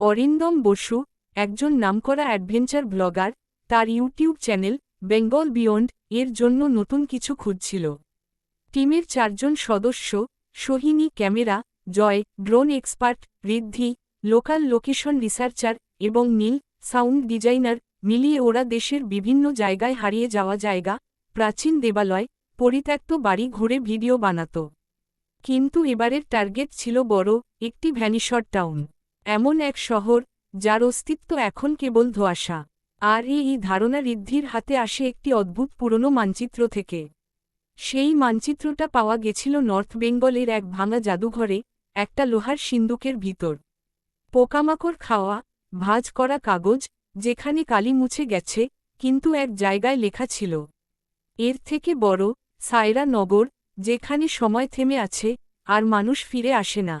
অরিন্দম বসু, একজন নামকরা adventure blogger, তার ইউটিউব চ্যানেল বেঙ্গল বিয়ন্ড এর জন্য নতুন কিছু খুঁজছিল। টিমের চারজন সদস্য, Sohini camera, Joy, drone expert, Riddhi, local location researcher এবং নীল, সাউন্ড ডিজাইনার, মিলিয়ে ওরা দেশের বিভিন্ন জায়গায় হারিয়ে যাওয়া জায়গা, প্রাচীন দেবালয়, পরিত্যক্ত বাড়ি ঘুরে ভিডিও বানাত। কিন্তু এবারের টার্গেট ছিল বড়, একটি ভ্যানিশর টাউন। এমন এক শহর, যার অস্তিত্ব এখন কেবল ধোয়াশা। আর এই ধারণা ঋদ্ধির হাতে আসে একটি অদ্ভুত পুরনো মানচিত্র থেকে। সেই মানচিত্রটা পাওয়া গেছিল নর্থ বেঙ্গলের এক ভাঙা জাদুঘরে, একটা লোহার সিন্দুকের ভিতর। পোকামাকড় খাওয়া, ভাজ করা কাগজ, যেখানে কালি মুছে গেছে, কিন্তু এক জায়গায় লেখা ছিল। এর থেকে বড়, সায়রা নগর, যেখানে সময় থেমে আছে, আর মানুষ ফিরে আসে না।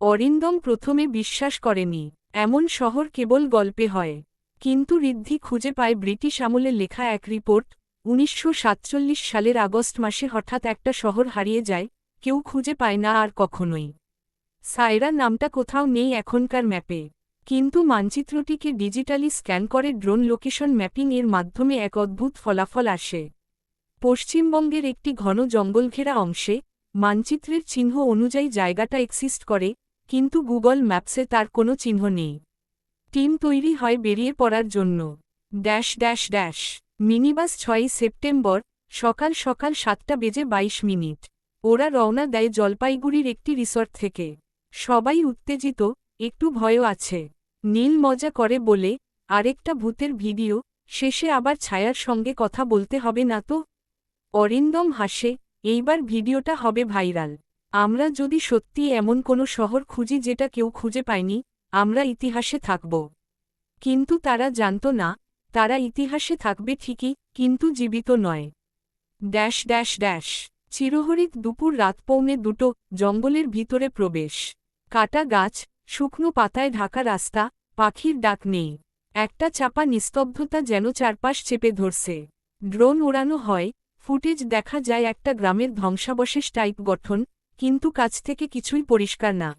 অরিন্দম প্রথমে বিশ্বাস করেনি, এমন শহর কেবল গল্পে হয়। কিন্তু ঋদ্ধি খুঁজে পায় ব্রিটিশ আমলে লেখা এক রিপোর্ট, উনিশশো সাতচল্লিশ সালের আগস্ট মাসে হঠাৎ একটা শহর হারিয়ে যায়, কেউ খুঁজে পায় না আর কখনোই। সায়রা নামটা কোথাও নেই এখনকার ম্যাপে। কিন্তু মানচিত্রটিকে ডিজিটালি স্ক্যান করে ড্রোন লোকেশন ম্যাপিং এর মাধ্যমে এক অদ্ভুত ফলাফল আসে। পশ্চিমবঙ্গের একটি ঘন জঙ্গলঘেরা অংশে, মানচিত্রের চিহ্ন অনুযায়ী জায়গাটা এক্সিস্ট করে কিন্তু গুগল ম্যাপসে তার কোনো চিহ্ন নেই। টিম তৈরি হয় বেরিয়ে পড়ার জন্য। Dash dash dash. মিনিবাস ছয়ই সেপ্টেম্বর, সকাল সকাল সাতটা বেজে ২২ মিনিট। ওরা রওনা দেয় জলপাইগুড়ির একটি রিসর্ট থেকে। সবাই উত্তেজিত, একটু ভয়ও আছে। নীল মজা করে বলে, আরেকটা ভূতের ভিডিও, শেষে আবার ছায়ার সঙ্গে কথা বলতে হবে না তো? অরিন্দম হাসে, এইবার ভিডিওটা হবে ভাইরাল। আমরা যদি সত্যি এমন কোনো শহর খুঁজি যেটা কেউ খুঁজে পায়নি, আমরা ইতিহাসে থাকব। কিন্তু তারা জানত না, তারা ইতিহাসে থাকবে ঠিকই, কিন্তু জীবিত নয়। Dash dash dash. চিরহরিত দুপুর রাত পৌনে দুটো, জঙ্গলের ভিতরে প্রবেশ। কাটা গাছ, শুকনো পাতায় ঢাকা রাস্তা, পাখির ডাক নেই। একটা চাপা নিস্তব্ধতা যেন চারপাশ চেপে ধরছে। ড্রোন ওড়ানো হয়, ফুটেজ দেখা যায় একটা গ্রামের ধ্বংসাবশেষ টাইপ গঠন কিন্তু কাছ থেকে কিছুই পরিষ্কার না।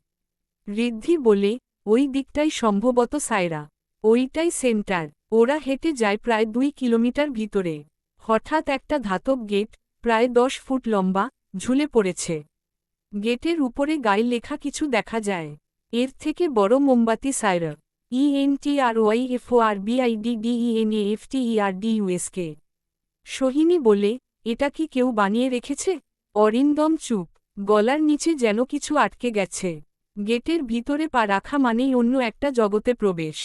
ঋদ্ধি বলে, ওই দিকটাই সম্ভবত সায়রা। ওইটাই সেন্টার। ওরা হেঁটে যায় প্রায় দুই কিলোমিটার ভিতরে। হঠাৎ একটা ধাতব গেট, প্রায় দশ ফুট লম্বা, ঝুলে পড়েছে। গেটের উপরে গায়ে লেখা কিছু দেখা যায়। এর থেকে বড় মোমবাতি সায়রা। ইএনটিআর ওয়াই এফও আর বিআইডিডিইএনএ এফটিইআরডি ইউএসকে সোহিনী বলে, এটা কি কেউ বানিয়ে রেখেছে? অরিন্দম চুপ। গলার নিচে যেন কিছু আটকে গেছে। গেটের ভিতরে পা রাখা মানেই অন্য একটা জগতে প্রবেশ।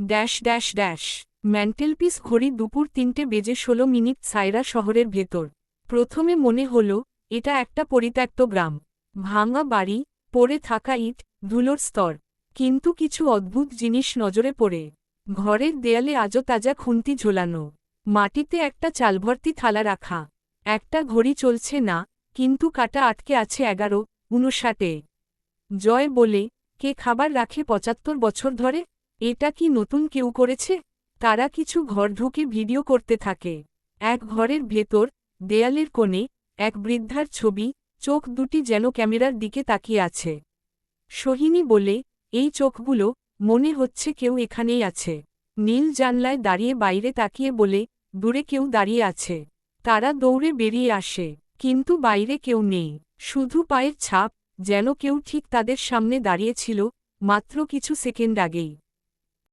Dash dash dash. ম্যান্টেলপিস ঘড়ি দুপুর তিনটে বেজে ষোলো মিনিট সায়রা শহরের ভেতর। প্রথমে মনে হল, এটা একটা পরিত্যক্ত গ্রাম। ভাঙা বাড়ি, পড়ে থাকা ইট, ধুলোর স্তর। কিন্তু কিছু অদ্ভুত জিনিস নজরে পড়ে। ঘরের দেয়ালে আজও তাজা খুন্তি ঝোলানো। মাটিতে একটা চালভর্তি থালা রাখা। একটা ঘড়ি চলছে না কিন্তু কাটা আটকে আছে এগারো, উনষাটে। জয় বলে, কে খাবার রাখে পঁচাত্তর বছর ধরে? এটা কি নতুন কেউ করেছে? তারা কিছু ঘর ঢুকে ভিডিও করতে থাকে। এক ঘরের ভেতর, দেয়ালের কোণে, এক বৃদ্ধার ছবি, চোখ দুটি যেন ক্যামেরার দিকে তাকিয়ে আছে। সোহিনী বলে, এই চোখগুলো, মনে হচ্ছে কেউ এখানেই আছে। নীল জানলায় দাঁড়িয়ে বাইরে তাকিয়ে বলে, দূরে কেউ দাঁড়িয়ে আছে। তারা দৌড়ে বেরিয়ে আসে। কিন্তু বাইরে কেউ নেই, শুধু পায়ের ছাপ, যেন কেউ ঠিক তাদের সামনে দাঁড়িয়েছিল, মাত্র কিছু সেকেন্ড আগেই।